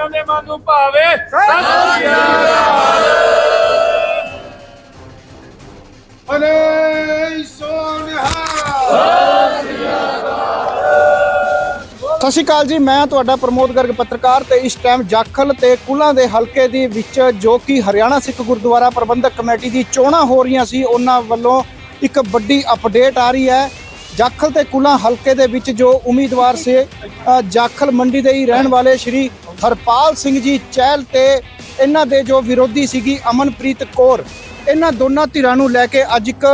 ਸਿੱਖਾਂ ਦੇ ਮਨ ਨੂੰ ਭਾਵੇ। ਸਤਿ ਸ੍ਰੀ ਅਕਾਲ। ਅਨੇ ਸੋਨਹਾ ਸਤਿ ਸ਼੍ਰੀ ਅਕਾਲ ਜੀ, ਮੈਂ ਤੁਹਾਡਾ ਪ੍ਰਮੋਦ ਗਰਗ ਪੱਤਰਕਾਰ ਤੇ ਇਸ ਟਾਈਮ ਜਾਖਲ ਤੇ ਕੁਲਾਂ ਦੇ ਹਲਕੇ ਦੇ ਵਿੱਚ ਜੋ ਕਿ ਹਰਿਆਣਾ ਸਿੱਖ ਗੁਰਦੁਆਰਾ ਪ੍ਰਬੰਧਕ ਕਮੇਟੀ ਦੀ ਚੋਣਾਂ ਹੋ ਰਹੀਆਂ ਸੀ, ਉਹਨਾਂ ਵੱਲੋਂ ਇੱਕ ਵੱਡੀ ਅਪਡੇਟ ਆ ਰਹੀ ਹੈ। ਜਾਖਲ ਤੇ ਕੁਲਾਂ ਹਲਕੇ ਦੇ ਵਿੱਚ ਜੋ ਉਮੀਦਵਾਰ ਸੇ ਜਾਖਲ ਮੰਡੀ ਦੇ ਹੀ ਰਹਿਣ ਵਾਲੇ ਸ਼੍ਰੀ ਹਰਪਾਲ ਸਿੰਘ ਜੀ ਚਹਿਲ ਤੇ ਇਹਨਾਂ ਦੇ ਜੋ ਵਿਰੋਧੀ ਸੀਗੀ ਅਮਨਪ੍ਰੀਤ ਕੌਰ ਇਹਨਾਂ ਦੋਨਾਂ ਧਿਰਾਂ ਨੂੰ ਲੈ ਕੇ ਅੱਜ ਇੱਕ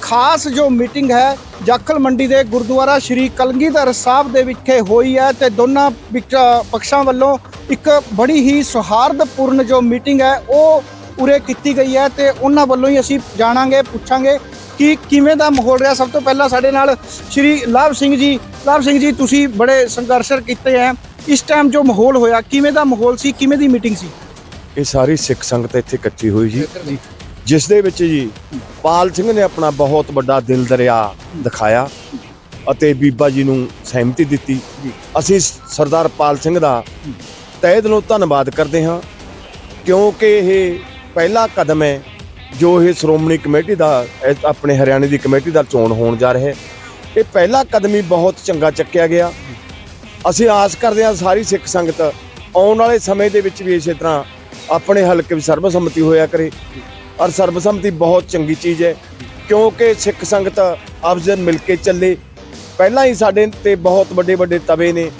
ਖਾਸ ਜੋ ਮੀਟਿੰਗ ਹੈ ਜਾਖਲ ਮੰਡੀ ਦੇ ਗੁਰਦੁਆਰਾ ਸ਼੍ਰੀ ਕਲਗੀਧਰ ਸਾਹਿਬ ਦੇ ਵਿਖੇ ਹੋਈ ਹੈ ਤੇ ਦੋਨਾਂ ਵਿੱਚ, ਪੱਖਾਂ ਵੱਲੋਂ ਇੱਕ ਬੜੀ ਹੀ ਸੌਹਾਰਦਪੂਰਨ ਜੋ ਮੀਟਿੰਗ ਹੈ ਉਹ ਉਰੇ ਕੀਤੀ ਗਈ ਹੈ ਤੇ ਉਹਨਾਂ ਵੱਲੋਂ ਹੀ ਅਸੀਂ ਜਾਣਾਂਗੇ ਪੁੱਛਾਂਗੇ ਕਿ ਕਿਵੇਂ ਦਾ ਮਾਹੌਲ ਰਿਹਾ? ਸਭ ਤੋਂ ਪਹਿਲਾਂ ਸਾਡੇ ਨਾਲ ਸ਼੍ਰੀ ਲਾਭ ਸਿੰਘ ਜੀ, ਲਾਭ ਸਿੰਘ ਜੀ, ਤੁਸੀਂ ਬੜੇ ਸੰਘਰਸ਼ ਕੀਤੇ ਹੈ ਇਸ ਟਾਈਮ ਜੋ ਮਾਹੌਲ ਹੋਇਆ, ਕਿਵੇਂ ਦਾ ਮਾਹੌਲ ਸੀ? ਕਿਵੇਂ ਦੀ ਮੀਟਿੰਗ ਸੀ? ਇਹ ਸਾਰੀ ਸਿੱਖ ਸੰਗਤ ਇੱਥੇ ਇਕੱਠੀ ਹੋਈ ਜੀ। ਜਿਸ ਦੇ ਵਿੱਚ ਜੀ, ਪਾਲ ਸਿੰਘ ਨੇ ਆਪਣਾ ਬਹੁਤ ਵੱਡਾ ਦਿਲ ਦਰਿਆ ਦਿਖਾਇਆ ਅਤੇ ਬੀਬਾ ਜੀ ਨੂੰ ਸਹਿਮਤੀ ਦਿੱਤੀ। ਅਸੀਂ ਸਰਦਾਰ ਪਾਲ ਸਿੰਘ ਦਾ ਤਹਿ ਦਿਲੋਂ ਧੰਨਵਾਦ ਕਰਦੇ ਹਾਂ, ਕਿਉਂਕਿ ਇਹ ਪਹਿਲਾ ਕਦਮ ਹੈ ਜੋ ਇਹ ਸ਼੍ਰੋਮਣੀ ਕਮੇਟੀ ਦਾ ਆਪਣੇ ਹਰਿਆਣੇ ਦੀ ਕਮੇਟੀ ਦਾ ਚੋਣ ਹੋਣ ਜਾ ਰਿਹਾ ਹੈ। ਇਹ ਪਹਿਲਾ ਕਦਮੀ ਬਹੁਤ ਚੰਗਾ ਚੱਕਿਆ ਗਿਆ। ਅਸੀਂ ਆਸ ਕਰਦੇ ਹਾਂ ਸਾਰੀ ਸਿੱਖ ਸੰਗਤ ਆਉਣ ਵਾਲੇ ਸਮੇਂ ਦੇ ਵਿੱਚ ਵੀ ਇਸੇ ਤਰ੍ਹਾਂ ਆਪਣੇ ਹਲਕੇ ਵਿੱਚ ਸਰਬਸੰਮਤੀ ਹੋਇਆ ਕਰੇ। ਔਰ ਸਰਬਸੰਮਤੀ ਬਹੁਤ ਚੰਗੀ ਚੀਜ਼ ਹੈ, ਕਿਉਂਕਿ ਸਿੱਖ ਸੰਗਤ ਆਪਸ ਮਿਲ ਕੇ ਚੱਲੇ। ਪਹਿਲਾਂ ਹੀ ਸਾਡੇ ਤੇ ਬਹੁਤ ਵੱਡੇ ਵੱਡੇ ਤਵੇ ਨੇ।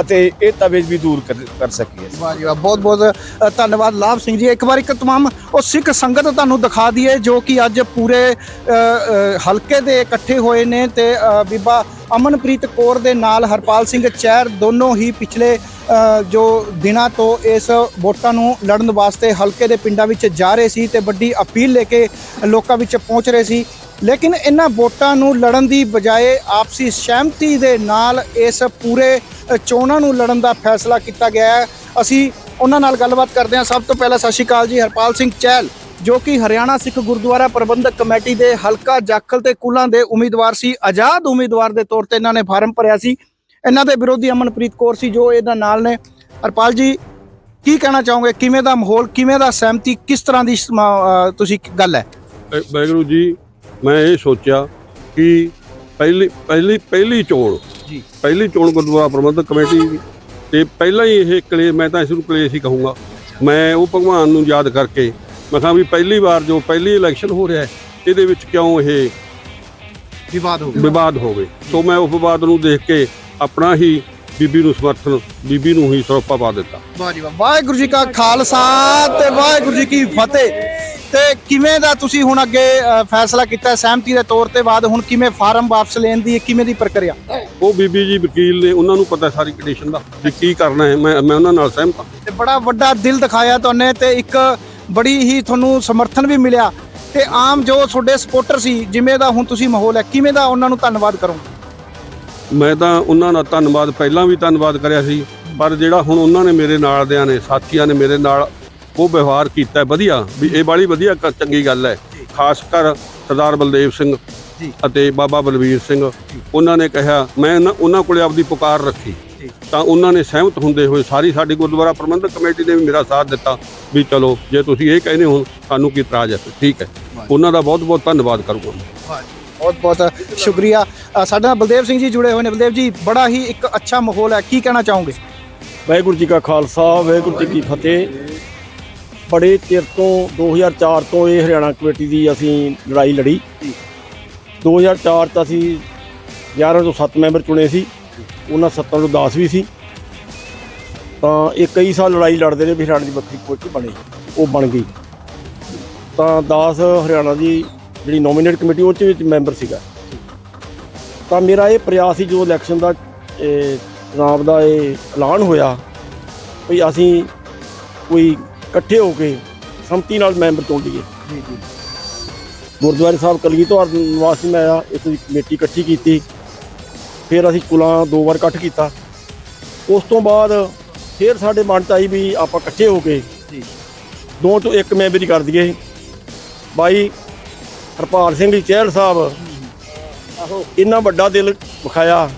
ਅਤੇ ਇਹ ਤਵੇ ਵੀ ਦੂਰ ਕਰ ਕਰ ਸਕੀਏ। ਵਾਹ ਜੀ ਵਾਹ ਬਹੁਤ ਬਹੁਤ ਅ, ਧੰਨਵਾਦ ਲਾਭ ਸਿੰਘ ਜੀ। ਇੱਕ ਵਾਰ ਇੱਕ ਤਮਾਮ ਉਹ ਸਿੱਖ ਸੰਗਤ ਤੁਹਾਨੂੰ ਦਿਖਾ ਦਈਏ ਜੋ ਕਿ ਅੱਜ ਪੂਰੇ ਅ, ਅ, ਹਲਕੇ ਦੇ ਇਕੱਠੇ ਹੋਏ ਨੇ ਤੇ ਅ, ਬੀਬਾ ਅਮਨਪ੍ਰੀਤ ਕੌਰ ਦੇ ਨਾਲ ਹਰਪਾਲ ਸਿੰਘ ਚਹਿਰ ਦੋਨੋਂ ਹੀ ਪਿਛਲੇ ਅ, ਜੋ ਦਿਨਾਂ ਤੋਂ ਇਸ ਵੋਟਾਂ ਨੂੰ ਲੜਨ ਵਾਸਤੇ ਹਲਕੇ ਦੇ ਪਿੰਡਾਂ ਵਿੱਚ ਜਾ ਰਹੇ ਸੀ ਤੇ ਵੱਡੀ ਅਪੀਲ ਲੈ ਕੇ ਲੋਕਾਂ ਵਿੱਚ ਪਹੁੰਚ ਰਹੇ ਸੀ। ਲੇਕਿਨ ਇਹਨਾਂ ਵੋਟਾਂ ਨੂੰ ਲੜਨ ਦੀ ਬਜਾਏ ਆਪਸੀ ਸਹਿਮਤੀ ਦੇ ਨਾਲ ਇਸ ਪੂਰੇ ਚੋਣਾਂ ਨੂੰ ਲੜਨ ਦਾ ਫੈਸਲਾ ਕੀਤਾ ਗਿਆ ਹੈ। ਅਸੀਂ ਉਹਨਾਂ ਨਾਲ ਗੱਲਬਾਤ ਕਰਦੇ ਹਾਂ। ਸਭ ਤੋਂ ਪਹਿਲਾਂ ਸਤਿ ਸ਼੍ਰੀ ਅਕਾਲ ਜੀ, ਹਰਪਾਲ ਸਿੰਘ ਚਹਿਲ, ਜੋ ਕਿ ਹਰਿਆਣਾ ਸਿੱਖ ਗੁਰਦੁਆਰਾ ਪ੍ਰਬੰਧਕ ਕਮੇਟੀ ਦੇ ਹਲਕਾ ਜਾਖਲ ਤੇ ਕੁਲਾਂ ਦੇ ਉਮੀਦਵਾਰ ਸੀ। ਆਜ਼ਾਦ ਉਮੀਦਵਾਰ ਦੇ ਤੌਰ ਤੇ ਇਹਨਾਂ ਨੇ ਫਾਰਮ ਭਰਿਆ ਸੀ। ਇਹਨਾਂ ਦੇ ਵਿਰੋਧੀ ਅਮਨਪ੍ਰੀਤ ਕੌਰ ਸੀ, ਜੋ ਇਹਨਾਂ ਨਾਲ ਨੇ। ਹਰਪਾਲ ਜੀ, ਕੀ ਕਹਿਣਾ ਚਾਹੋਗੇ? ਕਿਵੇਂ ਦਾ ਮਾਹੌਲ, ਕਿਵੇਂ ਦਾ ਸਹਿਮਤੀ, ਕਿਸ ਤਰ੍ਹਾਂ ਦੀ ਤੁਸੀਂ ਗੱਲ ਹੈ? ਅ- ਵਾਹਿਗੁਰੂ ਜੀ ਮੈਂ ਇਹ ਸੋਚਿਆ ਕਿ ਪਹਿਲੀ ਪਹਿਲੀ ਪਹਿਲੀ ਚੋਣ ਜੀ। ਪਹਿਲੀ ਚੋਣ ਗੁਰਦੁਆਰਾ ਪ੍ਰਬੰਧਕ ਕਮੇਟੀ ਦੀ ਤੇ ਪਹਿਲਾਂ ਹੀ ਇਹ ਕਲੇ ਮੈਂ ਤਾਂ ਇਸ ਨੂੰ ਕਲੇਸ਼ ਹੀ ਕਹੂੰਗਾ। ਮੈਂ ਉਹ ਭਗਵਾਨ ਨੂੰ ਯਾਦ ਕਰਕੇ ਮੈਂ ਕਿਹਾ ਵੀ ਪਹਿਲੀ ਵਾਰ ਜੋ ਪਹਿਲੀ ਇਲੈਕਸ਼ਨ ਹੋ ਰਿਹਾ ਹੈ ਇਹਦੇ ਵਿੱਚ ਕਿਉਂ ਇਹ ਵਿਵਾਦ ਹੋ ਵਿਵਾਦ ਹੋਵੇ ਸੋ ਮੈਂ ਉਸ ਵਿਵਾਦ ਨੂੰ ਦੇਖ ਕੇ ਆਪਣਾ ਹੀ ਬੀਬੀ ਨੂੰ ਸਮਰਥਨ ਬੀਬੀ ਨੂੰ ਹੀ ਸਰੋਪਾ ਪਾ ਦਿੱਤਾ। ਵਾਹ ਜੀ ਵਾਹ। ਵਾਹਿਗੁਰੂ ਜੀ ਕਾ ਖਾਲਸਾ ਤੇ ਵਾਹਿਗੁਰੂ ਜੀ ਕੀ ਫਤਿਹ। ਤੇ ਕਿਵੇਂ ਦਾ ਤੁਸੀਂ ਹੁਣ ਅੱਗੇ ਅ, ਫੈਸਲਾ ਕੀਤਾ ਸਹਿਮਤੀ ਦੇ ਤੌਰ ਤੇ ਬਾਅਦ ਹੁਣ ਕਿਵੇਂ ਫਾਰਮ ਵਾਪਸ ਲੈਣ ਦੀ ਕਿਵੇਂ ਦੀ ਪ੍ਰਕਿਰਿਆ? ਉਹ ਬੀਬੀ ਜੀ ਵਕੀਲ ਨੇ ਉਹਨਾਂ ਨੂੰ ਪਤਾ ਸਾਰੀ ਕੰਡੀਸ਼ਨ ਦਾ ਵੀ ਕੀ ਕਰਨਾ ਹੈ। ਮੈਂ ਮੈਂ ਉਹਨਾਂ ਨਾਲ ਸਹਿਮਤ ਹਾਂ। ਤੇ ਬੜਾ ਵੱਡਾ ਦਿਲ ਦਿਖਾਇਆ ਤੁਹਾਨੇ ਤੇ ਇੱਕ ਬੜੀ ਹੀ ਤੁਹਾਨੂੰ ਸਮਰਥਨ ਵੀ ਮਿਲਿਆ। ਤੇ ਆਮ ਜੋ ਤੁਹਾਡੇ ਸਪੋਰਟਰ ਸੀ ਜਿਵੇਂ ਦਾ ਹੁਣ ਤੁਸੀਂ ਮਾਹੌਲ ਹੈ ਕਿਵੇਂ ਦਾ ਉਹਨਾਂ ਨੂੰ ਧੰਨਵਾਦ ਕਰੋ ਮੈਂ ਤਾਂ ਉਹਨਾਂ ਦਾ ਧੰਨਵਾਦ ਪਹਿਲਾਂ ਵੀ ਧੰਨਵਾਦ ਕਰਿਆ ਸੀ ਪਰ ਜਿਹੜਾ ਹੁਣ ਉਹਨਾਂ ਨੇ ਮੇਰੇ ਨਾਲ ਦਿਆਂ ਨੇ ਸਾਥੀਆਂ ਨੇ ਮੇਰੇ ਨਾਲ ਉਹ ਵਿਵਹਾਰ ਕੀਤਾ ਹੈ। ਵਧੀਆ ਵੀ ਇਹ ਬਾਲੀ ਵਧੀਆ ਕ- ਚੰਗੀ ਗੱਲ ਹੈ। ਖਾਸ ਕਰ ਸਰਦਾਰ ਬਲਦੇਵ ਸਿੰਘ ਜੀ। ਅਤੇ ਬਾਬਾ ਬਲਵੀਰ ਸਿੰਘ। ਉਹਨਾਂ ਨੇ ਕਿਹਾ ਮੈਂ ਨਾ- ਉਹਨਾਂ ਕੋਲੇ ਆਪਦੀ ਪੁਕਾਰ ਰੱਖੀ। ਜੀ। ਤਾਂ ਉਹਨਾਂ ਨੇ ਸਹਿਮਤ ਹੁੰਦੇ ਹੋਏ ਸਾਰੀ ਸਾਡੀ ਗੁਰਦੁਆਰਾ ਪ੍ਰਬੰਧਕ ਕਮੇਟੀ ਨੇ ਵੀ ਮੇਰਾ ਸਾਥ ਦਿੱਤਾ ਵੀ ਚਲੋ ਜੇ ਤੁਸੀਂ ਇਹ ਕਹਿੰਦੇ ਹੋ ਸਾਨੂੰ ਕੀ ਇਤਰਾਜ਼ ਹੈ ਠੀਕ ਹੈ। ਉਹਨਾਂ ਦਾ ਬਹੁਤ ਬਹੁਤ ਧੰਨਵਾਦ ਕਰੂੰਗਾ ਮੈਂ। ਬਹੁਤ ਬਹੁਤ ਸ਼ੁਕਰੀਆ। ਅ, ਸਾਡੇ ਨਾਲ ਬਲਦੇਵ ਸਿੰਘ ਜੀ ਜੁੜੇ ਹੋਏ ਨੇ। ਬਲਦੇਵ ਜੀ ਬੜਾ ਹੀ ਇੱਕ ਅੱਛਾ ਮਾਹੌਲ ਹੈ। ਕੀ ਕਹਿਣਾ ਚਾਹੋਗੇ? ਵਾਹਿਗੁਰੂ ਜੀ ਕਾ ਖਾਲਸਾ ਵਾਹਿਗੁਰੂ ਜੀ ਕੀ ਫਤਿਹ। ਬੜੇ ਚਿਰ ਤੋਂ 2004 ਤੋਂ ਇਹ ਹਰਿਆਣਾ ਕਮੇਟੀ ਦੀ ਅਸੀਂ ਲੜਾਈ ਲੜੀ। 2004 ਚ ਅਸੀਂ 11 ਤੋਂ 7 ਮੈਂਬਰ ਚੁਣੇ ਸੀ, ਉਹਨਾਂ 7 ਤੋਂ 10 ਵੀ ਸੀ। ਤਾਂ ਇਹ ਕਈ ਸਾਲ ਲੜਾਈ ਲੜਦੇ ਰਹੇ ਵੀ ਹਰਿਆਣਾ ਦੀ ਵੱਖਰੀ ਕੋਚ ਬਣੇ, ਉਹ ਬਣ ਗਈ। ਤਾਂ 10 ਹਰਿਆਣਾ ਦੀ ਜਿਹੜੀ ਨੋਮੀਨੇਟ ਕਮੇਟੀ, ਉਹ 'ਚ ਵਿੱਚ ਮੈਂਬਰ ਸੀਗਾ। ਤਾਂ ਮੇਰਾ ਇਹ ਪ੍ਰਯਾਸ ਸੀ ਜੋ ਇਲੈਕਸ਼ਨ ਦਾ, ਇਹ ਚੁਣਾਵ ਦਾ ਇਹ ਐਲਾਨ ਹੋਇਆ, ਵੀ ਅਸੀਂ ਕੋਈ ਇਕੱਠੇ ਹੋ ਕੇ ਸੰਮਤੀ ਨਾਲ ਮੈਂਬਰ ਚੁਣ ਲਈਏ। ਜੀ ਜੀ। ਗੁਰਦੁਆਰੇ ਸਾਹਿਬ ਕਲਗੀਧਰ ਨਿਵਾਸੀ ਮੈਂ ਆ ਇਸ ਦੀ ਕਮੇਟੀ ਇਕੱਠੀ ਕੀਤੀ। ਫਿਰ ਅਸੀਂ ਕੁਲਾਂ ਦੋ ਵਾਰ ਇਕੱਠ ਕੀਤਾ। ਉਸ ਤੋਂ ਬਾਅਦ ਫਿਰ ਸਾਡੇ ਮਨ 'ਚ ਆਈ ਵੀ ਆਪਾਂ ਇਕੱਠੇ ਹੋ ਕੇ ਜੀ। ਦੋ ਤੋਂ ਇੱਕ ਮੈਂਬਰੀ ਕਰ ਦਈਏ। ਬਾਈ ਹਰਪਾਲ ਸਿੰਘ ਜੀ ਚਹਿਲ ਸਾਹਿਬ ਇੰਨਾ ਵੱਡਾ ਦਿਲ ਵਿਖਾਇਆ।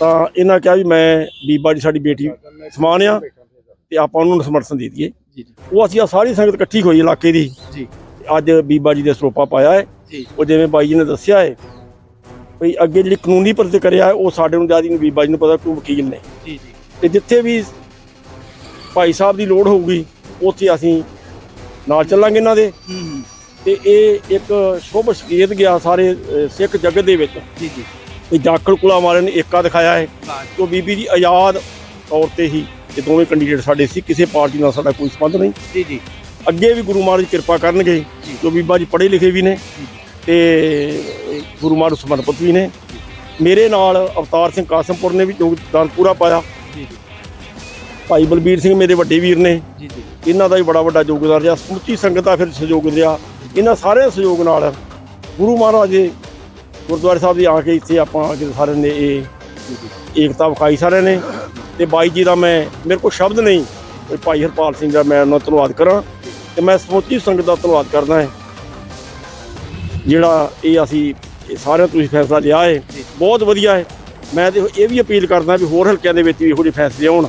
ਤਾਂ ਇਹਨਾਂ ਕਿਹਾ ਵੀ ਮੈਂ ਬੀਬਾ ਜੀ ਸਾਡੀ ਬੇਟੀ ਸਮਾਨ ਆ। ਤੇ ਆਪਾਂ ਉਹਨਾਂ ਨੂੰ ਸਮਰਥਨ ਦੇ ਦਈਏ। ਜੀ ਜੀ। ਉਹ ਅਸੀਂ ਆ ਸਾਰੀ ਸੰਗਤ ਇਕੱਠੀ ਹੋਈ ਇਲਾਕੇ ਦੀ। ਜੀ। ਅੱਜ ਬੀਬਾ ਜੀ ਦੇ ਸਰੋਪਾ ਪਾਇਆ ਹੈ। ਜੀ ਉਹ ਜਿਵੇਂ ਬਾਈ ਜੀ ਨੇ ਦੱਸਿਆ ਹੈ ਵੀ ਅੱਗੇ ਜਿਹੜੀ ਕਾਨੂੰਨੀ ਪ੍ਰਤੀਕਿਰਿਆ ਹੈ ਉਹ ਸਾਡੇ ਨੂੰ ਜ਼ਿਆਦਾ ਨਹੀਂ ਬੀਬਾ ਜੀ ਨੂੰ ਪਤਾ ਕਿਉਂ ਵਕੀਲ ਨੇ ਜੀ ਜੀ। ਤੇ ਜਿੱਥੇ ਵੀ ਭਾਈ ਸਾਹਿਬ ਦੀ ਲੋੜ ਹੋਊਗੀ ਉੱਥੇ ਅਸੀਂ ਨਾਲ ਚੱਲਾਂਗੇ ਇਹਨਾਂ ਦੇ। ਤੇ ਇਹ ਇੱਕ ਸ਼ੁਭ ਸੰਕੇਤ ਗਿਆ ਸਾਰੇ ਸਿੱਖ ਜਗਤ ਦੇ ਵਿੱਚ। ਜੀ ਜੀ। ਇਹ ਜਾਖੜ ਕੁਲਾ ਵਾਲਿਆਂ ਨੇ ਏਕਾ ਦਿਖਾਇਆ ਹੈ। ਉਹ ਬੀਬੀ ਦੀ ਆਜ਼ਾਦ ਤੌਰ ਤੇ ਹੀ ਇਹ ਦੋਵੇਂ ਕੈਂਡੀਡੇਟ ਸਾਡੇ ਸੀ ਕਿਸੇ ਪਾਰਟੀ ਨਾਲ ਸਾਡਾ ਕੋਈ ਸੰਬੰਧ ਨਹੀਂ। ਜੀ ਜੀ। ਅੱਗੇ ਵੀ ਗੁਰੂ ਮਹਾਰਾਜ ਕਿਰਪਾ ਕਰਨਗੇ ਜੋ। ਬੀਬਾ ਜੀ ਪੜ੍ਹੇ ਲਿਖੇ ਵੀ ਨੇ ਤੇ ਗੁਰੂ ਮਹਾਰਾਜ ਸਮਰਪਿਤ ਵੀ ਨੇ। ਮੇਰੇ ਨਾਲ ਅਵਤਾਰ ਸਿੰਘ ਕਾਸਮਪੁਰ ਨੇ ਵੀ ਯੋਗਦਾਨ ਪੂਰਾ ਪਾਇਆ। ਜੀ ਜੀ। ਭਾਈ ਬਲਬੀਰ ਸਿੰਘ ਮੇਰੇ ਵੱਡੇ ਵੀਰ ਨੇ। ਜੀ ਜੀ। ਇਹਨਾਂ ਦਾ ਵੀ ਬੜਾ ਵੱਡਾ ਯੋਗਦਾਨ ਰਿਹਾ। ਸਮੁੱਚੀ ਸੰਗਤ ਦਾ ਫਿਰ ਸਹਿਯੋਗ ਰਿਹਾ। ਇਹਨਾਂ ਸਾਰੇ ਸਹਿਯੋਗ ਨਾਲ ਗੁਰੂ ਮਹਾਰਾਜ ਦੇ ਗੁਰਦੁਆਰੇ ਸਾਹਿਬ ਦੀ ਆ ਕੇ ਇੱਥੇ ਆਪਾਂ ਕੇ ਸਾਰਿਆਂ ਨੇ ਇਹ ਏਕਤਾ ਵਿਖਾਈ ਸਾਰਿਆਂ ਨੇ। ਤੇ ਬਾਈ ਜੀ ਦਾ ਮੈਂ ਮੇਰੇ ਕੋਲ ਸ਼ਬਦ ਨਹੀਂ ਵੀ ਭਾਈ ਹਰਪਾਲ ਸਿੰਘ ਦਾ ਮੈਂ ਉਹਨਾਂ ਧੰਨਵਾਦ ਕਰਾਂ ਤੇ ਮੈਂ ਸਮੁੱਚੀ ਸੰਗਤ ਦਾ ਧੰਨਵਾਦ ਕਰਦਾ ਹਾਂ। ਜਿਹੜਾ ਇਹ ਅਸੀਂ ਸਾਰਿਆਂ ਤੁਸੀਂ ਫੈਸਲਾ ਲਿਆ ਹੈ ਬਹੁਤ ਵਧੀਆ ਹੈ। ਮੈਂ ਤੇ ਇਹ ਵੀ ਅਪੀਲ ਕਰਦਾ ਵੀ ਹੋਰ ਹਲਕਿਆਂ ਦੇ ਵਿੱਚ ਵੀ ਇਹੋ ਜਿਹੇ ਫੈਸਲੇ ਆਉਣ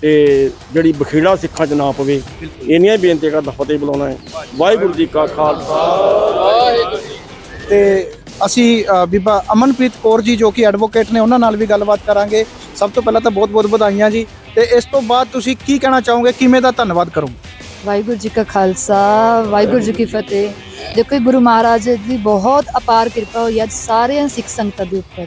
ਤੇ ਜਿਹੜੀ ਬਖੇੜਾ ਸਿੱਖਾਂ 'ਚ ਨਾ ਪਵੇ ਇੰਨੀਆਂ ਹੀ ਬੇਨਤੀ ਕਰਦਾ ਫਤਿਹ ਬੁਲਾਉਣਾ ਹੈ। ਵਾਹਿਗੁਰੂ ਜੀ ਕਾ ਖਾਲਸਾ। ਤੇ ਅਸੀਂ ਬੀਬਾ ਅਮਨਪ੍ਰੀਤ ਕੌਰ ਜੀ ਜੋ ਕਿ ਐਡਵੋਕੇਟ ਨੇ, ਉਹਨਾਂ ਨਾਲ ਵੀ ਗੱਲਬਾਤ ਕਰਾਂਗੇ। ਸਭ ਤੋਂ ਪਹਿਲਾਂ ਤਾਂ ਬਹੁਤ-ਬਹੁਤ ਵਧਾਈਆਂ ਜੀ। ਤੇ ਇਸ ਤੋਂ ਬਾਅਦ ਤੁਸੀਂ ਕੀ ਕਹਿਣਾ ਚਾਹੋਗੇ? ਕਿਵੇਂ ਦਾ ਧੰਨਵਾਦ ਕਰੋਗੇ? ਵਾਹਿਗੁਰੂ ਜੀ ਕਾ ਖਾਲਸਾ, ਵਾਹਿਗੁਰੂ ਜੀ ਕੀ ਫਤਿਹ। ਦੇਖੋ ਇਹ ਗੁਰੂ ਮਹਾਰਾਜ ਦੀ ਬਹੁਤ ਅਪਾਰ ਕਿਰਪਾ ਹੋਈ ਅੱਜ ਸਾਰਿਆਂ ਸਿੱਖ ਸੰਗਤਾਂ ਦੇ ਉੱਪਰ।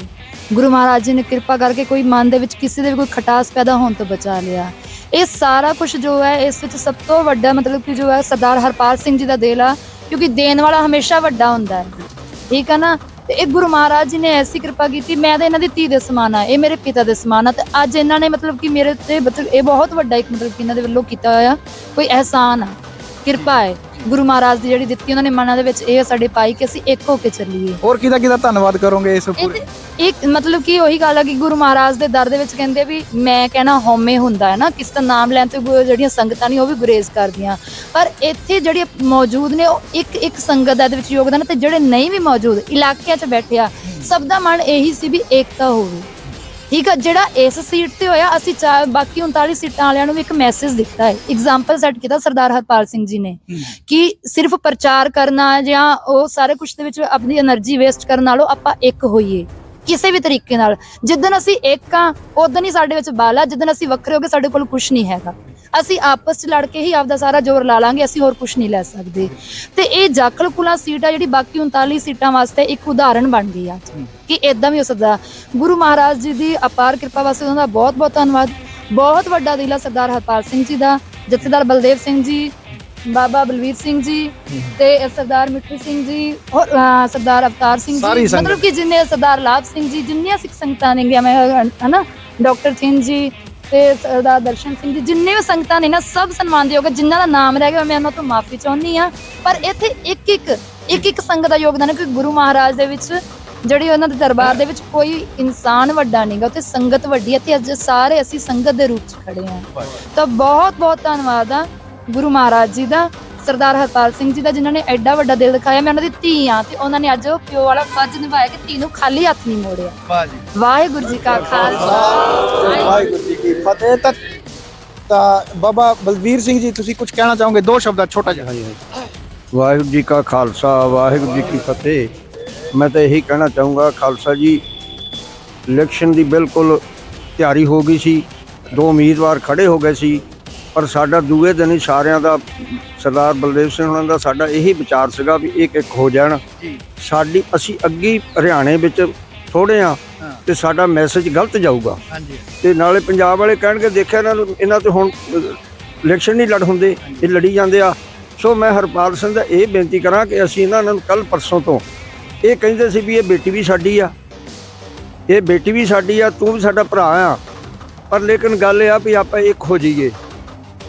ਗੁਰੂ ਮਹਾਰਾਜ ਜੀ ਨੇ ਕਿਰਪਾ ਕਰਕੇ ਕੋਈ ਮਨ ਦੇ ਵਿੱਚ ਕਿਸੇ ਦੇ ਵੀ ਕੋਈ ਖਟਾਸ ਪੈਦਾ ਹੋਣ ਤੋਂ ਬਚਾ ਲਿਆ। ਇਹ ਸਾਰਾ ਕੁਝ ਜੋ ਹੈ, ਇਸ ਵਿੱਚ ਸਭ ਤੋਂ ਵੱਡਾ ਮਤਲਬ ਕਿ ਜੋ ਹੈ, ਸਰਦਾਰ ਹਰਪਾਲ ਸਿੰਘ ਜੀ ਦਾ ਦੇਲ ਆ, ਕਿਉਂਕਿ ਦੇਣ ਵਾਲਾ ਹਮੇਸ਼ਾ ਵੱਡਾ ਹੁੰਦਾ ਹੈ। ਠੀਕ ਆ ਨਾ? ਤੇ ਇਹ ਗੁਰੂ ਮਹਾਰਾਜ ਜੀ ਨੇ ਐਸੀ ਕਿਰਪਾ ਕੀਤੀ, ਮੈਂ ਤਾਂ ਇਹਨਾਂ ਦੀ ਧੀ ਦੇ ਸਮਾਨ ਆ, ਇਹ ਮੇਰੇ ਪਿਤਾ ਦੇ ਸਮਾਨ ਆ, ਤੇ ਅੱਜ ਇਹਨਾਂ ਨੇ ਮਤਲਬ ਕਿ ਮੇਰੇ ਤੇ ਮਤਲਬ ਇਹ ਬਹੁਤ ਵੱਡਾ ਇੱਕ ਮਤਲਬ ਕਿ ਇਹਨਾਂ ਦੇ ਵੱਲੋਂ ਕੀਤਾ ਹੋਇਆ ਕੋਈ ਅਹਿਸਾਨ ਆ, ਕਿਰਪਾ ਹੈ। ਗੁਰੂ ਮਹਾਰਾਜ ਦੀ ਜਿਹੜੀ ਦਿੱਤੀ ਉਹਨਾਂ ਨੇ ਮਨਾਂ ਦੇ ਵਿੱਚ ਇਹ ਸਾਡੇ ਪਾਈ ਕਿ ਅਸੀਂ ਇੱਕ ਹੋ ਕੇ ਚੱਲੀਏ। ਹੋਰ ਕਿਹਦਾ ਕਿਹਦਾ ਧੰਨਵਾਦ ਕਰੋਗੇ ਇਸ ਇਹ ਪੂਰੇ ਤੇ ਮਤਲਬ ਕਿ ਉਹੀ ਗੱਲ ਆ ਕਿ ਗੁਰੂ ਮਹਾਰਾਜ ਦੇ ਦਰ ਦੇ ਵਿੱਚ ਕਹਿੰਦੇ ਵੀ ਮੈਂ ਕਹਿਣਾ ਹਉਮੈ ਹੁੰਦਾ ਹੈ ਨਾ ਕਿਸ ਦਾ ਨਾਮ ਲੈਣ ਤੇ ਗੁ- ਜਿਹੜੀਆਂ ਸੰਗਤਾਂ ਨੇ ਉਹ ਵੀ ਗੁਰੇਜ਼ ਕਰਦੀਆਂ। ਪਰ ਇੱਥੇ ਜਿਹੜੇ ਮੌਜੂਦ ਨੇ ਉਹ ਇੱਕ ਇੱਕ ਸੰਗਤ ਦਾ ਇਹਦੇ ਵਿੱਚ ਯੋਗਦਾਨ ਤੇ ਜਿਹੜੇ ਨਹੀਂ ਵੀ ਮੌਜੂਦ ਇਲਾਕਿਆਂ 'ਚ ਬੈਠਿਆ ਸਭ ਦਾ ਮਨ ਇਹੀ ਸੀ ਵੀ ਏਕਤਾ ਹੋਵੇ। ਠੀਕ ਆ ਜਿਹੜਾ ਇਸ ਸੀਟ ਤੇ ਹੋਇਆ ਅਸੀਂ ਚਾ- ਬਾਕੀ 39 ਸੀਟਾਂ ਵਾਲਿਆਂ ਨੂੰ ਵੀ ਇੱਕ ਮੈਸੇਜ ਦਿੱਤਾ ਹੈ। ਐਗਜ਼ਾਮਪਲ ਸੈੱਟ ਕੀਤਾ ਸਰਦਾਰ ਹਰਪਾਲ ਸਿੰਘ ਜੀ ਨੇ ਕਿ ਸਿਰਫ ਪ੍ਰਚਾਰ ਕਰਨਾ ਜਾਂ ਉਹ ਸਾਰੇ ਕੁਝ ਦੇ ਵਿੱਚ ਆਪਣੀ એનર્ਜੀ ਵੇਸਟ ਕਰਨ ਨਾਲੋਂ ਆਪਾਂ ਇੱਕ ਹੋਈਏ ਕਿਸੇ ਵੀ ਤਰੀਕੇ ਨਾਲ। ਜਿੱਦਨ ਅਸੀਂ ਇੱਕ ਆ ਉਦੋਂ ਹੀ ਸਾਡੇ ਵਿੱਚ ਬਲ ਆ ਜਿੱਦਨ ਅਸੀਂ ਵੱਖਰੇ ਹੋ ਕੇ ਸਾਡੇ ਕੋਲ ਕੁਝ ਨਹੀਂ ਹੈਗਾ। ਅਸੀਂ ਆਪਸ 'ਚ ਲੜ ਕੇ ਹੀ ਆਪਦਾ ਸਾਰਾ ਜ਼ੋਰ ਲਾ ਲਾਂਗੇ ਅਸੀਂ ਹੋਰ ਕੁਝ ਨਹੀਂ ਲੈ ਸਕਦੇ। ਤੇ ਇਹ ਜਾਖਲ ਕੁਲਾ ਸੀਟ ਆ ਜਿਹੜੀ ਬਾਕੀ 39 ਸੀਟਾਂ ਵਾਸਤੇ ਇੱਕ ਉਦਾਹਰਣ ਬਣ ਗਈ ਅੱਜ ਕਿ ਇਦਾਂ ਵੀ ਹੋ ਸਕਦਾ। ਗੁਰੂ ਮਹਾਰਾਜ ਜੀ ਦੀ ਅਪਾਰ ਕਿਰਪਾ ਵਾਸਤੇ ਉਹਨਾਂ ਦਾ ਬਹੁਤ ਬਹੁਤ ਧੰਨਵਾਦ। ਬਹੁਤ ਵੱਡਾ ਦਿਲ ਆ ਸਰਦਾਰ ਹਰਪਾਲ ਸਿੰਘ ਜੀ ਦਾ ਜਥੇਦਾਰ ਬਲਦੇਵ ਸਿੰਘ ਜੀ ਬਾਬਾ ਬਲਵੀਰ ਸਿੰਘ ਜੀ ਤੇ ਸਰਦਾਰ ਮਿੱਠੂ ਸਿੰਘ ਜੀ ਔਰ ਸਰਦਾਰ ਅਵਤਾਰ ਸਿੰਘ ਜੀ। ਮਤਲਬ ਕਿ ਜਿੰਨੇ ਸਰਦਾਰ ਲਾਭ ਸਿੰਘ ਜੀ ਜਿੰਨੀਆਂ ਸਿੱਖ ਸੰਗਤਾਂ ਨੇ ਗਿਆ ਮੈਂ ਹਨਾ ਡਾਕਟਰ ਥਿੰਨ ਜੀ ਤੇ ਸਰਦਾਰ ਦਰਸ਼ਨ ਸਿੰਘ ਜੀ, ਜਿੰਨੇ ਵੀ ਸੰਗਤਾਂ ਨੇ ਨਾ, ਸਭ ਸਨਮਾਨਯੋਗ ਹੈ ਜਿਨ੍ਹਾਂ ਦਾ ਨਾਮ ਰਹਿ ਗਿਆ, ਮੈਂ ਉਹਨਾਂ ਤੋਂ ਮਾਫੀ ਚਾਹੁੰਦੀ ਆ ਪਰ ਇੱਥੇ ਇੱਕ ਇੱਕ ਇੱਕ ਇੱਕ ਸੰਗਤ ਦਾ ਯੋਗਦਾਨ ਹੈ ਕਿ ਗੁਰੂ ਮਹਾਰਾਜ ਦੇ ਵਿੱਚ, ਜਿਹੜੀ ਉਹਨਾਂ ਦੇ ਦਰਬਾਰ ਦੇ ਵਿੱਚ ਕੋਈ ਇਨਸਾਨ ਵੱਡਾ ਨਹੀਂਗਾ ਤੇ ਸੰਗਤ ਵੱਡੀ ਹੈ, ਤੇ ਅੱਜ ਸਾਰੇ ਅਸੀਂ ਸੰਗਤ ਦੇ ਰੂਪ 'ਚ ਖੜੇ ਹਾਂ। ਤਾਂ ਬਹੁਤ ਬਹੁਤ ਧੰਨਵਾਦ ਆ ਗੁਰੂ ਮਹਾਰਾਜ ਜੀ ਦਾ। ਸਰਦਾਰ ਹਰਪਾਲ ਸਿੰਘ ਜੀ ਦਾ ਜਿਨ੍ਹਾਂ ਨੇ ਐਡਾ ਵੱਡਾ ਦਿਲ ਦਿਖਾਇਆ ਮੈਂ ਉਹਨਾਂ ਦੀ ਧੀ ਆ ਤੇ ਉਹਨਾਂ ਨੇ ਅੱਜ ਉਹ ਪਿਓ ਵਾਲਾ ਫਰਜ਼ ਨਿਭਾਇਆ ਕਿ ਧੀ ਨੂੰ ਖਾਲੀ ਹੱਥ ਨਹੀਂ ਮੋੜਿਆ। ਵਾਹ ਜੀ। ਵਾਹਿਗੁਰੂ ਜੀ ਕਾ ਖਾਲਸਾ। ਵਾਹਿਗੁਰੂ ਜੀ ਕੀ ਫਤਿਹ। ਤਾਂ ਤਾਂ ਬਾਬਾ ਬਲਵੀਰ ਸਿੰਘ ਜੀ ਤੁਸੀਂ ਕੁਝ ਕਹਿਣਾ ਚਾਹੋਗੇ? ਦੋ ਸ਼ਬਦਾਂ ਛੋਟਾ ਜਿਹਾ। ਵਾਹਿਗੁਰੂ ਜੀ ਕਾ ਖਾਲਸਾ ਵਾਹਿਗੁਰੂ ਜੀ ਕੀ ਫਤਿਹ। ਮੈਂ ਤਾਂ ਇਹੀ ਕਹਿਣਾ ਚਾਹੂੰਗਾ ਖਾਲਸਾ ਜੀ ਇਲੈਕਸ਼ਨ ਦੀ ਬਿਲਕੁਲ ਤਿਆਰੀ ਹੋ ਗਈ ਸੀ। ਦੋ ਉਮੀਦਵਾਰ ਖੜੇ ਹੋ ਗਏ ਸੀ। ਪਰ ਸਾਡਾ ਦੂਏ ਦਿਨ ਹੀ ਸਾਰਿਆਂ ਦਾ ਸਰਦਾਰ ਬਲਦੇਵ ਸਿੰਘ ਉਹਨਾਂ ਦਾ ਸਾਡਾ ਇਹੀ ਵਿਚਾਰ ਸੀਗਾ ਵੀ ਇੱਕ ਇੱਕ ਹੋ ਜਾਣ। ਸਾਡੀ ਅਸੀਂ ਅੱਗੇ ਹਰਿਆਣੇ ਵਿੱਚ ਥੋੜੇ ਆ। ਤੇ ਸਾਡਾ ਮੈਸੇਜ ਗਲਤ ਜਾਊਗਾ। ਤੇ ਨਾਲੇ ਪੰਜਾਬ ਵਾਲੇ ਕਹਿਣਗੇ ਦੇਖਿਆ ਇਹਨਾਂ ਨੂੰ ਇਹਨਾਂ ਤੇ ਹੁਣ ਇਲੈਕਸ਼ਨ ਨਹੀਂ ਲੜ ਹੁੰਦੇ ਇਹ ਲੜੀ ਜਾਂਦੇ ਆ। ਸੋ ਮੈਂ ਹਰਪਾਲ ਸਿੰਘ ਦਾ ਇਹ ਬੇਨਤੀ ਕਰਾਂ ਕਿ ਅਸੀਂ ਇਹਨਾਂ ਨੂੰ ਕੱਲ ਪਰਸੋਂ ਤੋਂ ਇਹ ਕਹਿੰਦੇ ਸੀ ਵੀ ਇਹ ਬੇਟੀ ਵੀ ਸਾਡੀ ਆ। ਇਹ ਬੇਟੀ ਵੀ ਸਾਡੀ ਆ ਤੂੰ ਵੀ ਸਾਡਾ ਭਰਾ ਆ। ਪਰ ਲੇਕਿਨ ਗੱਲ ਇਹ ਆ ਵੀ ਆਪਾਂ ਇੱਕ ਹੋ ਜਾਈਏ।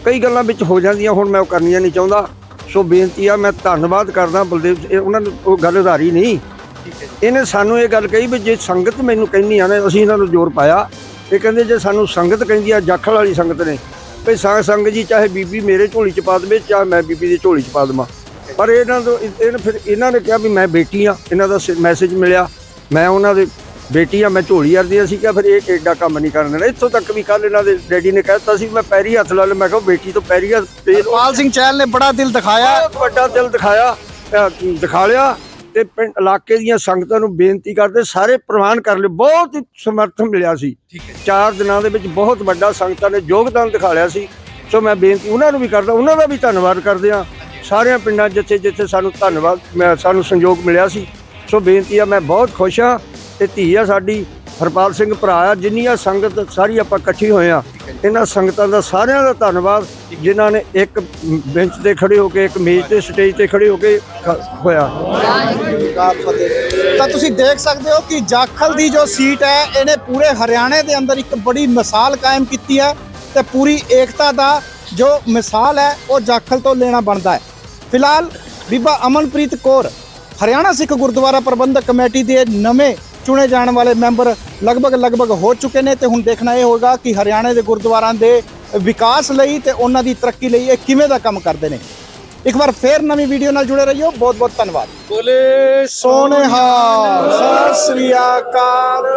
ਕਈ ਗੱਲਾਂ ਵਿੱਚ ਹੋ ਜਾਂਦੀਆਂ, ਹੁਣ ਮੈਂ ਉਹ ਕਰਨੀਆਂ ਨਹੀਂ ਚਾਹੁੰਦਾ। ਸੋ ਬੇਨਤੀ ਆ, ਮੈਂ ਧੰਨਵਾਦ ਕਰਦਾ ਬਲਦੇਵ ਇਹ ਉਹਨਾਂ ਨੂੰ ਉਹ ਗੱਲ ਉਧਾਰੀ ਨਹੀਂ। ਇਹਨੇ ਸਾਨੂੰ ਇਹ ਗੱਲ ਕਹੀ ਵੀ ਜੇ ਸੰਗਤ ਮੈਨੂੰ ਕਹਿੰਦੀ ਆ ਨਾ, ਅਸੀਂ ਇਹਨਾਂ ਨੂੰ ਜ਼ੋਰ ਪਾਇਆ। ਇਹ ਕਹਿੰਦੇ ਜੇ ਸਾਨੂੰ ਸੰਗਤ ਕਹਿੰਦੀ ਆ, ਜਾਖਲ ਵਾਲੀ ਸੰਗਤ ਨੇ ਵੀ ਸੰਗ ਸੰਗ ਜੀ ਚਾਹੇ ਬੀਬੀ ਮੇਰੇ ਝੋਲੀ ਚ ਪਾ ਦੇਵੇ, ਚਾਹੇ ਮੈਂ ਬੀਬੀ ਦੀ ਝੋਲੀ ਚ ਪਾ ਦੇਵਾਂ। ਪਰ ਇਹਨਾਂ ਤੋਂ ਇਹਨੇ ਫਿਰ ਇਹਨਾਂ ਨੇ ਕਿਹਾ ਵੀ ਮੈਂ ਬੇਟੀ ਆ, ਇਹਨਾਂ ਦਾ ਮੈਸੇਜ ਮਿਲਿਆ। ਮੈਂ ਉਹਨਾਂ ਦੇ ਬੇਟੀ ਆ ਮੈਂ ਝੋਲੀ ਅਰਦੀ ਅਸੀਂ ਕਿਹਾ ਫਿਰ ਇਹ ਏਡਾ ਕੰਮ ਨਹੀਂ ਕਰਨ ਦੇਣਾ। ਇੱਥੋਂ ਤੱਕ ਵੀ ਕੱਲ ਇਹਨਾਂ ਦੇ ਡੈਡੀ ਨੇ ਕਹਿਤਾ ਸੀ ਮੈਂ ਪੈਰੀ ਹੱਥ ਲਾ ਲੈ। ਮੈਂ ਕਿਹਾ ਬੇਟੀ ਤੋਂ ਪੈਰੀ ਹੱਥ ਤੇ ਹਰਪਾਲ ਸਿੰਘ ਚਹਿਲ ਨੇ ਬੜਾ ਦਿਲ ਦਿਖਾਇਆ। ਵੱਡਾ ਦਿਲ ਦਿਖਾਇਆ ਦਿਖਾ ਲਿਆ ਤੇ ਪਿੰਡ ਇਲਾਕੇ ਦੀਆਂ ਸੰਗਤਾਂ ਨੂੰ ਬੇਨਤੀ ਕਰਦੇ ਸਾਰੇ ਪ੍ਰਵਾਨ ਕਰ ਲਏ। ਬਹੁਤ ਹੀ ਸਮਰਥਨ ਮਿਲਿਆ ਸੀ। ਚਾਰ ਦਿਨਾਂ ਦੇ ਵਿੱਚ ਬਹੁਤ ਵੱਡਾ ਸੰਗਤਾਂ ਨੇ ਯੋਗਦਾਨ ਦਿਖਾ ਲਿਆ ਸੀ। ਸੋ ਮੈਂ ਬੇਨਤੀ ਉਹਨਾਂ ਨੂੰ ਵੀ ਕਰਦਾ ਉਹਨਾਂ ਦਾ ਵੀ ਧੰਨਵਾਦ ਕਰਦੇ ਆ ਸਾਰਿਆਂ ਪਿੰਡਾਂ ਜਿੱਥੇ ਜਿੱਥੇ ਸਾਨੂੰ ਧੰਨਵਾਦ ਮੈਂ ਸਾਨੂੰ ਸੰਯੋਗ ਮਿਲਿਆ ਸੀ। ਸੋ ਬੇਨਤੀ ਆ ਮੈਂ ਬਹੁਤ ਖੁਸ਼ ਆ ਤੇ ਧੀ ਆ ਸਾਡੀ, ਹਰਪਾਲ ਸਿੰਘ ਭਰਾ ਆ, ਜਿੰਨੀਆਂ ਸੰਗਤ ਸਾਰੀ ਆਪਾਂ ਇਕੱਠੀ ਹੋਏ ਆ, ਇਹਨਾਂ ਸੰਗਤਾਂ ਦਾ ਸਾਰਿਆਂ ਦਾ ਧੰਨਵਾਦ, ਜਿਨ੍ਹਾਂ ਨੇ ਇੱਕ ਬੈਂਚ ਤੇ ਖੜੇ ਹੋ ਕੇ, ਇੱਕ ਮੇਜ਼ ਤੇ, ਸਟੇਜ ਤੇ ਖੜੇ ਹੋ ਕੇ ਹੋਇਆ। ਤਾਂ ਤੁਸੀਂ ਦੇਖ ਸਕਦੇ ਹੋ ਕਿ ਜਾਖਲ ਦੀ ਜੋ ਸੀਟ ਹੈ, ਇਹਨੇ ਪੂਰੇ ਹਰਿਆਣੇ ਦੇ ਅੰਦਰ ਇੱਕ ਬੜੀ ਮਿਸਾਲ ਕਾਇਮ ਕੀਤੀ ਹੈ ਤੇ ਪੂਰੀ ਏਕਤਾ ਦਾ ਜੋ ਮਿਸਾਲ ਹੈ, ਉਹ ਜਾਖਲ ਤੋਂ ਲੈਣਾ ਬਣਦਾ ਹੈ। ਫਿਲਹਾਲ ਬੀਬਾ ਅਮਨਪ੍ਰੀਤ ਕੌਰ, ਹਰਿਆਣਾ ਸਿੱਖ ਗੁਰਦੁਆਰਾ ਪ੍ਰਬੰਧਕ ਕਮੇਟੀ ਦੇ ਨਵੇਂ ਚੁਣੇ ਜਾਣ ਵਾਲੇ ਮੈਂਬਰ ਲਗਭਗ ਲਗਭਗ ਹੋ ਚੁੱਕੇ ਨੇ ਤੇ ਹੁਣ ਦੇਖਣਾ ਇਹ ਹੋਗਾ ਕਿ ਹਰਿਆਣੇ ਦੇ ਗੁਰਦੁਆਰਾਂ ਦੇ ਵਿਕਾਸ ਲਈ ਤੇ ਉਹਨਾਂ ਦੀ ਤਰੱਕੀ ਲਈ ਇਹ ਕਿਵੇਂ ਦਾ ਕੰਮ ਕਰਦੇ ਨੇ। ਇੱਕ ਵਾਰ ਫੇਰ ਨਵੀਂ ਵੀਡੀਓ ਨਾਲ ਜੁੜੇ ਰਹੀਓ। ਬਹੁਤ ਬਹੁਤ ਧੰਨਵਾਦ। ਬੋਲੇ ਸੋਨੇਹਾ ਸਤਿ ਸ੍ਰੀ ਅਕਾਲ।